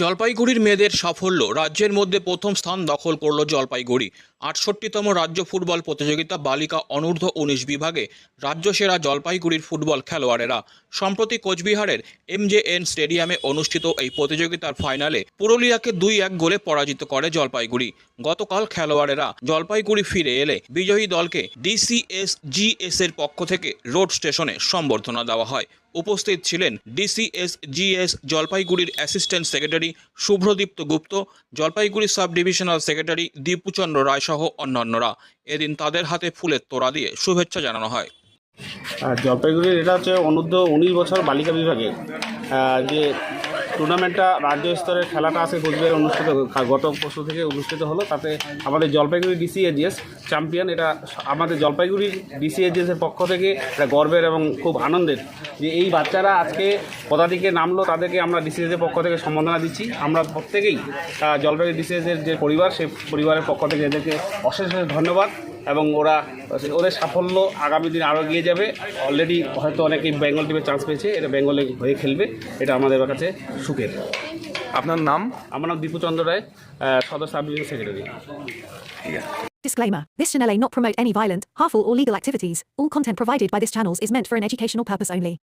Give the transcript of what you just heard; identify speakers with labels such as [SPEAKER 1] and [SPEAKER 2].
[SPEAKER 1] জলপাইগুড়ির মেয়েদের সাফল্য। রাজ্যের মধ্যে প্রথম স্থান দখল করল জলপাইগুড়ি। আটষট্টিতম রাজ্য ফুটবল প্রতিযোগিতা বালিকা অনূর্ধ্ব উনিশ বিভাগে রাজ্যসেরা জলপাইগুড়ির ফুটবল খেলোয়াড়েরা। সম্প্রতি কোচবিহারের এমজেএন স্টেডিয়ামে অনুষ্ঠিত এই প্রতিযোগিতার ফাইনালে পুরুলিয়াকে দুই এক গোলে পরাজিত করে জলপাইগুড়ি। গতকাল খেলোয়াড়েরা জলপাইগুড়ি ফিরে এলে বিজয়ী দলকে ডিসিএস জিএস এর পক্ষ থেকে রোড স্টেশনে সম্বর্ধনা দেওয়া হয়। উপস্থিত ছিলেন ডিসিএস জিএস জলপাইগুড়ির assistant secretary Subhradipta Gupta, Jalpaiguri sub divisional secretary Dipuchandra রায়সহ অন্যান্যরা। এদিন তাদের হাতে ফুলের তোড়া দিয়ে শুভেচ্ছা জানানো হয়।
[SPEAKER 2] জলপাইগুড়ির এটা হচ্ছে অনূর্ধ্ব উনিশ বছর বালিকা বিভাগে যে টুর্নামেন্টটা রাজ্য স্তরের খেলাটা আছে কোচবিহারে অনুষ্ঠিত গত পরশু থেকে অনুষ্ঠিত হলো। তাতে আমাদের জলপাইগুড়ি ডিসিএজিএস চ্যাম্পিয়ন। এটা আমাদের জলপাইগুড়ি ডিসিএজিএস এর পক্ষ থেকে এটা গর্বের এবং খুব আনন্দের যে এই বাচ্চারা আজকে পদাতিকে নামলো। তাদেরকে আমরা ডিসিএস এর পক্ষ থেকে সম্মাননা দিচ্ছি। আমরা প্রত্যেকেই জলপাইগুড়ি ডিসিএস এর যে পরিবার, সেই পরিবারের পক্ষ থেকে এদেরকে অশেষ অশেষ ধন্যবাদ। এবং ওরা ওদের সাফল্য আগামী দিন আরও এগিয়ে যাবে অলরেডি হয়তো অনেকেই বেঙ্গল টিমে চান্স পেয়েছে এটা বেঙ্গলে হয়ে খেলবে এটা আমাদের কাছে সুখের
[SPEAKER 3] আপনার নাম
[SPEAKER 2] আমার নাম Dipuchandra Roy Sadar sub division secretary
[SPEAKER 4] Disclaimer This channel may not promote any violent, harmful, or legal activities. All content provided by this channel is meant for an educational purpose only.